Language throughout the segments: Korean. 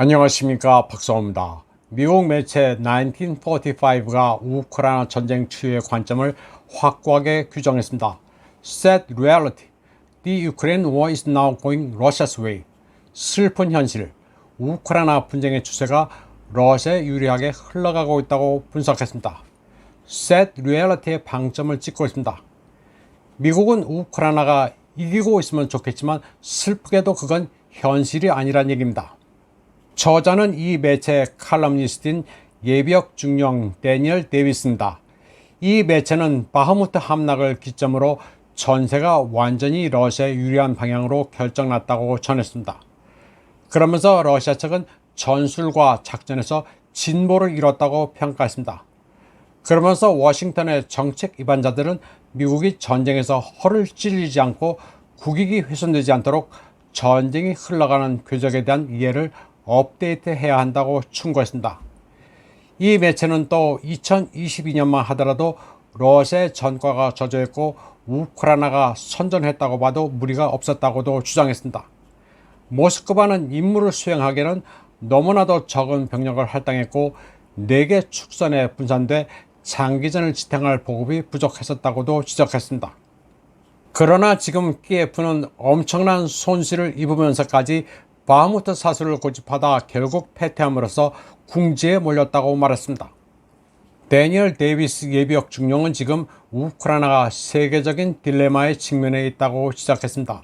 안녕하십니까 박성호입니다. 미국 매체 1945가 우크라이나 전쟁 추이의 관점을 확고하게 규정했습니다. Sad reality. The Ukraine war is now going Russia's way. 슬픈 현실. 우크라이나 분쟁의 추세가 러시아에 유리하게 흘러가고 있다고 분석했습니다. Sad reality의 방점을 찍고 있습니다. 미국은 우크라이나가 이기고 있으면 좋겠지만 슬프게도 그건 현실이 아니란 얘기입니다. 저자는 이 매체 칼럼니스트인 예비역 중령 데니얼 데이비스입니다. 이 매체는 바흐무트 함락을 기점으로 전세가 완전히 러시아에 유리한 방향으로 결정났다고 전했습니다. 그러면서 러시아 측은 전술과 작전에서 진보를 이뤘다고 평가했습니다. 그러면서 워싱턴의 정책 위반자들은 미국이 전쟁에서 허를 찔리지 않고 국익이 훼손되지 않도록 전쟁이 흘러가는 궤적에 대한 이해를 업데이트해야 한다고 충고했습니다. 이 매체는 또 2022년만 하더라도 러시아의 전과가 저조했고 우크라이나가 선전했다고 봐도 무리가 없었다고도 주장했습니다. 모스크바는 임무를 수행하기에는 너무나도 적은 병력을 할당했고 4개 축선에 분산돼 장기전을 지탱할 보급이 부족했었다고도 지적했습니다. 그러나 지금 키예프는 엄청난 손실을 입으면서까지 바흐무트 사수를 고집하다 결국 패퇴함으로써 궁지에 몰렸다고 말했습니다. 데니얼 데이비스 예비역 중령은 지금 우크라이나가 세계적인 딜레마에 직면해 있다고 지적했습니다.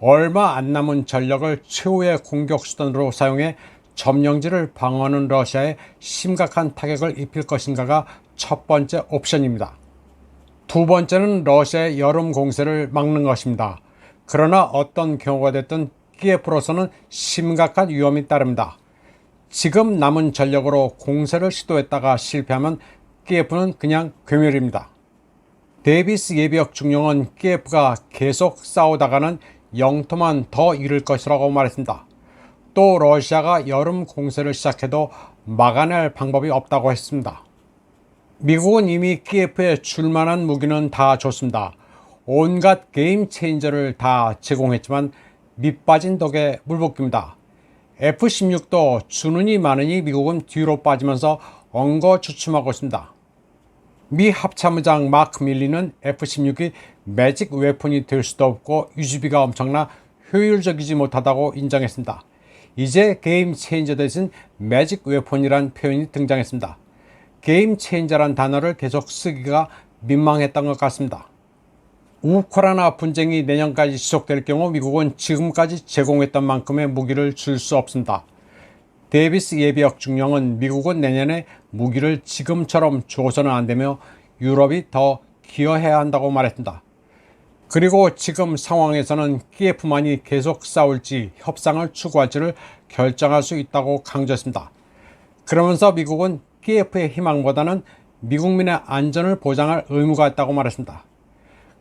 얼마 안 남은 전력을 최후의 공격 수단으로 사용해 점령지를 방어하는 러시아에 심각한 타격을 입힐 것인가가 첫 번째 옵션입니다. 두 번째는 러시아의 여름 공세를 막는 것입니다. 그러나 어떤 경우가 됐든 키예프로서는 심각한 위험이 따릅니다. 지금 남은 전력으로 공세를 시도했다가 실패하면 키예프는 그냥 괴멸입니다. 데이비스 예비역 중령은 키예프가 계속 싸우다가는 영토만 더 잃을 것이라고 말했습니다. 또 러시아가 여름 공세를 시작해도 막아낼 방법이 없다고 했습니다. 미국은 이미 키예프에 줄만한 무기는 다 줬습니다. 온갖 게임 체인저를 다 제공했지만 밑빠진 덕에 물볶입니다. F-16도 주는이 많으니 미국은 뒤로 빠지면서 엉거 주춤하고 있습니다. 미 합참의장 마크 밀리는 F-16이 매직 웨폰이 될 수도 없고 유지비가 엄청나 효율적이지 못하다고 인정했습니다. 이제 게임 체인저 대신 매직 웨폰이란 표현이 등장했습니다. 게임 체인저란 단어를 계속 쓰기가 민망했던 것 같습니다. 우크라이나 분쟁이 내년까지 지속될 경우 미국은 지금까지 제공했던 만큼의 무기를 줄 수 없습니다. 데이비스 예비역 중령은 미국은 내년에 무기를 지금처럼 줘서는 안 되며 유럽이 더 기여해야 한다고 말했습니다. 그리고 지금 상황에서는 키예프만이 계속 싸울지 협상을 추구할지를 결정할 수 있다고 강조했습니다. 그러면서 미국은 키예프의 희망보다는 미국민의 안전을 보장할 의무가 있다고 말했습니다.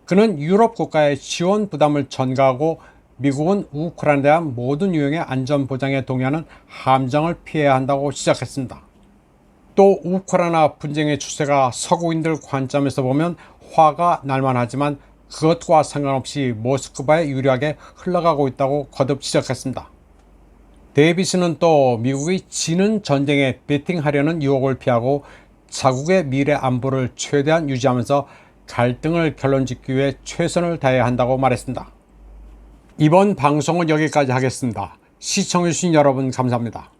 그는 유럽 국가의 지원 부담을 전가하고 미국은 우크라이나에 대한 모든 유형의 안전 보장에 동의하는 함정을 피해야 한다고 지적했습니다. 또 우크라이나 분쟁의 추세가 서구인들 관점에서 보면 화가 날만 하지만 그것과 상관없이 모스크바에 유리하게 흘러가고 있다고 거듭 지적했습니다. 데이비스는 또 미국이 지는 전쟁에 베팅하려는 유혹을 피하고 자국의 미래 안보를 최대한 유지하면서 갈등을 결론짓기 위해 최선을 다해야 한다고 말했습니다. 이번 방송은 여기까지 하겠습니다. 시청해주신 여러분 감사합니다.